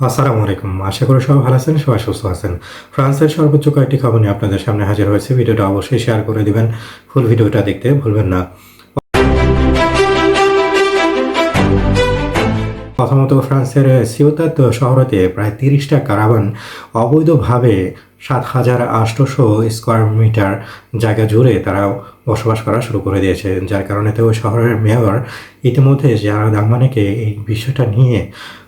আসসালামু আলাইকুম। আশা করি সবাই ভালো আছেন, সবাই সুস্থ আছেন। ফ্রান্সের সর্বোচ্চ কয়েকটি খবর নিয়ে আপনাদের সামনে হাজির হয়েছে। ভিডিওটা অবশ্যই শেয়ার করে দিবেন। ফুল ভিডিওটা দেখতে ভুলবেন না। প্রথমত, ফ্রান্সের সিওতাত শহরতে প্রায় তিরিশটা কারাবান অবৈধভাবে সাত হাজার আটশোশো স্কোয়ার মিটার জায়গা জুড়ে তারা বসবাস করা শুরু করে দিয়েছে, যার কারণে তো শহরের মেয়র ইতিমধ্যে যারা দামানেকে এই বিষয়টা নিয়ে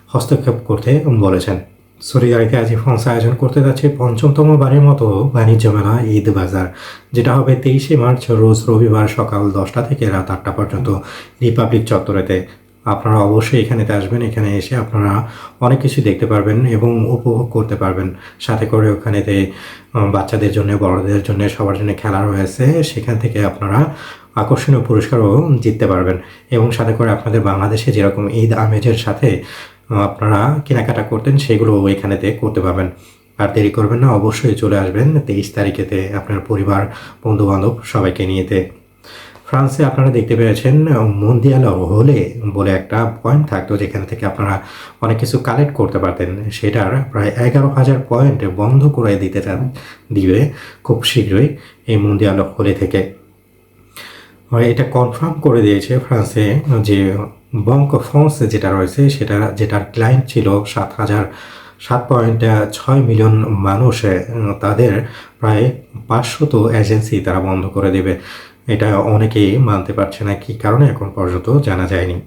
হস্তক্ষেপ করতে বলেছেন। সরিগারিতে আজ ফ্রান্স আয়োজন করতে যাচ্ছে পঞ্চমতম বারের মতো বাণিজ্য মেলা, ঈদ বাজার, যেটা হবে তেইশে মার্চ রোজ রবিবার সকাল দশটা থেকে রাত আটটা পর্যন্ত রিপাবলিক চত্বরেতে। আপনারা অবশ্যই এখানেতে আসবেন, এখানে এসে আপনারা অনেক কিছু দেখতে পারবেন এবং উপভোগ করতে পারবেন। সাথে করে ওখানেতে বাচ্চাদের জন্য, বড়দের জন্য, সবার জন্য খেলা রয়েছে, সেখান থেকে আপনারা আকর্ষণীয় পুরস্কারও জিততে পারবেন। এবং সাথে করে আপনাদের বাংলাদেশে যেরকম ঈদ আমেজের সাথে আপনারা কেনাকাটা করতেন, সেগুলো এখানেতে করতে পারবেন। আর দেরি করবেন না, অবশ্যই চলে আসবেন। তেইশ তারিখেতে আপনার পরিবার বন্ধু বান্ধব সবাইকে নিয়েতে ফ্রান্সে আপনারা দেখতে পেয়েছেন, মন্দিয়াল হলে বলে একটা পয়েন্ট থাকতো, যেখান থেকে আপনারা অনেক কিছু কালেক্ট করতে পারতেন। সেটার প্রায় এগারো হাজার পয়েন্ট বন্ধ করে দিতে চান, দিবে খুব শীঘ্রই এই মন্দিয়াল হলে থেকে। এটা কনফার্ম করে দিয়েছে ফ্রান্সে যে বঙ্ক ফ্রান্স যেটা রয়েছে, সেটা, যেটার ক্লায়েন্ট ছিল সাত হাজার সাত পয়েন্ট ছয় মিলিয়ন মানুষ তাদের প্রায় পাঁচশত এজেন্সি তারা বন্ধ করে দেবে। এটা অনেকেই মানতে পারছে না কি কারণে এখন পর্যন্ত জানা যায়নি।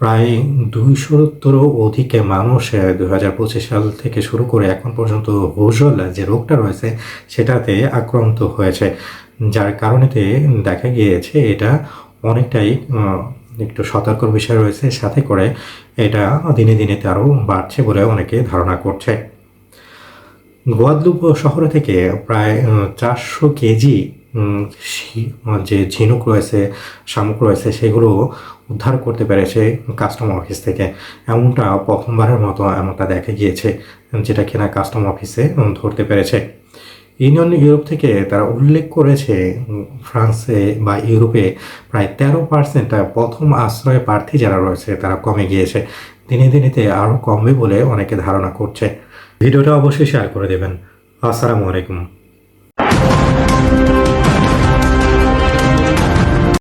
প্রায় দুইশোত্তর অধিক মানুষ দু হাজার পঁচিশ সাল থেকে শুরু করে এখন পর্যন্ত হোজল যে রোগটা রয়েছে, সেটাতে আক্রান্ত হয়েছে। যার কারণেতে দেখা গিয়েছে এটা অনেকটাই একটু সতর্কর বিষয় রয়েছে, সাথে করে এটা দিনে দিনে আরও বাড়ছে বলে অনেকে ধারণা করছে। গোয়াদলুপ শহর থেকে প্রায় চারশো কেজি যে ঝিনুক রয়েছে, শামুক রয়েছে, সেগুলো উদ্ধার করতে পেরেছে কাস্টম অফিস থেকে। এমনটা প্রথমবারের মতো এমনটা দেখা গিয়েছে, যেটা কিনা কাস্টম অফিসে ধরতে পেরেছে। ইউনিয়ন ইউরোপ থেকে তারা উল্লেখ করেছে, ফ্রান্সে বা ইউরোপে প্রায় তেরো পার্সেন্ট প্রথম আশ্রয় প্রার্থী যারা রয়েছে, তারা কমে গিয়েছে। দিনে দিনেতে আরও কমবে বলে অনেকে ধারণা করছে। ভিডিওটা অবশ্যই শেয়ার করে দেবেন। আসসালামু আলাইকুম।